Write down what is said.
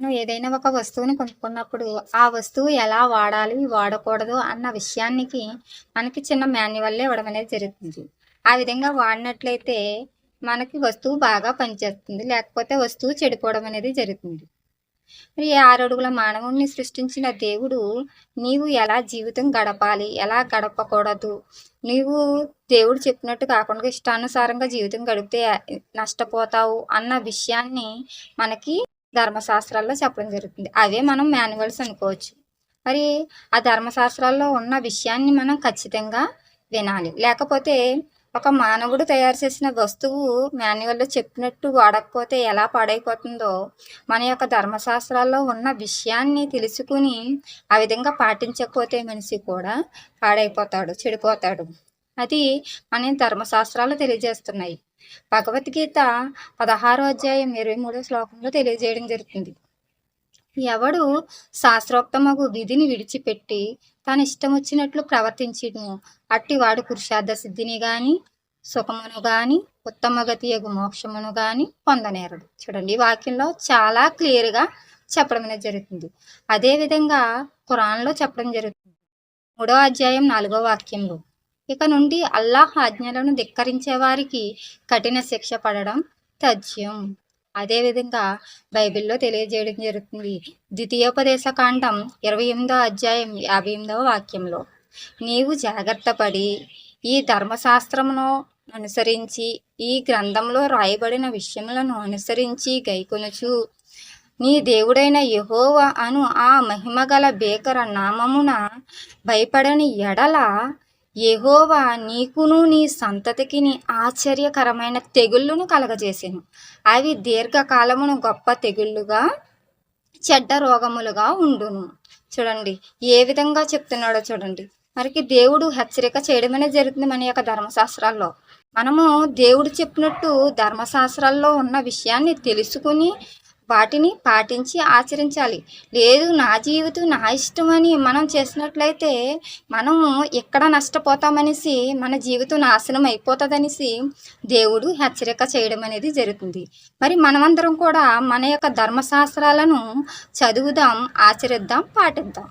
మనం ఏదైనా ఒక వస్తువుని కొనుక్కున్నప్పుడు ఆ వస్తువు ఎలా వాడాలి వాడకూడదు అన్న విషయానికి మనకి చిన్న మాన్యువల్లే ఇవ్వడం అనేది జరుగుతుంది. ఆ విధంగా వాడినట్లయితే మనకి వస్తువు బాగా పనిచేస్తుంది లేకపోతే వస్తువు చెడిపోవడం అనేది జరుగుతుంది. మరి ఆరడుగుల మానవుణ్ణి సృష్టించిన దేవుడు నీవు ఎలా జీవితం గడపాలి ఎలా గడపకూడదు? నీవు దేవుడు చెప్పినట్టు కాకుండా ఇష్టానుసారంగా జీవితం గడిపితే నష్టపోతావు అన్న విషయాన్ని మనకి ధర్మశాస్త్రాల్లో చెప్పడం జరుగుతుంది. అవే మనం మాన్యువల్స్ అనుకోవచ్చు. మరి ఆ ధర్మశాస్త్రాల్లో ఉన్న విషయాన్ని మనం ఖచ్చితంగా వినాలి. లేకపోతే ఒక మానవుడు తయారు చేసిన వస్తువు మాన్యువల్లో చెప్పినట్టు వాడకపోతే ఎలా పాడైపోతుందో మన యొక్క ధర్మశాస్త్రాల్లో ఉన్న విషయాన్ని తెలుసుకుని ఆ విధంగా పాటించకపోతే మనిషి కూడా పాడైపోతాడు చెడిపోతాడు. అది మన ధర్మశాస్త్రాలు తెలియజేస్తున్నాయి. భగవద్గీత పదహారో అధ్యాయం ఇరవై మూడో శ్లోకంలో తెలియజేయడం జరుగుతుంది. ఎవడు శాస్త్రోక్తమగు విధిని విడిచిపెట్టి తన ఇష్టం వచ్చినట్లు ప్రవర్తించను అట్టివాడు పురుషార్థ సిద్ధిని గాని సుఖమును గాని ఉత్తమ గతియగు మోక్షమును గాని పొందనేరడు. చూడండి ఈ వాక్యంలో చాలా క్లియర్గా చెప్పడం అనేది జరుగుతుంది. అదేవిధంగా ఖురాన్లో చెప్పడం జరుగుతుంది. మూడో అధ్యాయం నాలుగో వాక్యంలో ఇక నుండి అల్లాహ్ ఆజ్ఞలను ధిక్కరించే వారికి కఠిన శిక్ష పడడం తథ్యం. అదేవిధంగా బైబిల్లో తెలియజేయడం జరుగుతుంది. ద్వితీయోపదేశ కాండం ఇరవై ఎనిమిదో అధ్యాయం యాభై ఎనిమిదవ వాక్యంలో. నీవు జాగ్రత్త పడి ఈ ధర్మశాస్త్రమును అనుసరించి ఈ గ్రంథంలో రాయబడిన విషయములను అనుసరించి గైకొనుచు. నీ దేవుడైన యహోవ అను ఆ మహిమగల బేకర నామమున భయపడని ఎడల యెహోవా నీకును నీ సంతతికిని ఆశ్చర్యకరమైన తెగుళ్ళను కలగజేసెను. అవి దీర్ఘకాలమును గొప్ప తెగుళ్ళుగా చెడ్డ రోగములుగా ఉండును. చూడండి ఏ విధంగా చెప్తున్నాడో చూడండి. మరికి దేవుడు హెచ్చరిక చేయడమనే జరుగుతుంది మన యొక్క ధర్మశాస్త్రాల్లో. మనము దేవుడు చెప్పినట్టు ధర్మశాస్త్రాల్లో ఉన్న విషయాన్ని తెలుసుకుని వాటిని పాటించి ఆచరించాలి. లేదు నా జీవితం నా ఇష్టం అని మనం చేసినట్లయితే మనము ఎక్కడ నష్టపోతామనేసి మన జీవితం నాశనం అయిపోతుందనేసి దేవుడు హెచ్చరిక చేయడం అనేది జరుగుతుంది. మరి మనమందరం కూడా మన యొక్క ధర్మశాస్త్రాలను చదువుదాం ఆచరిద్దాం పాటిద్దాం.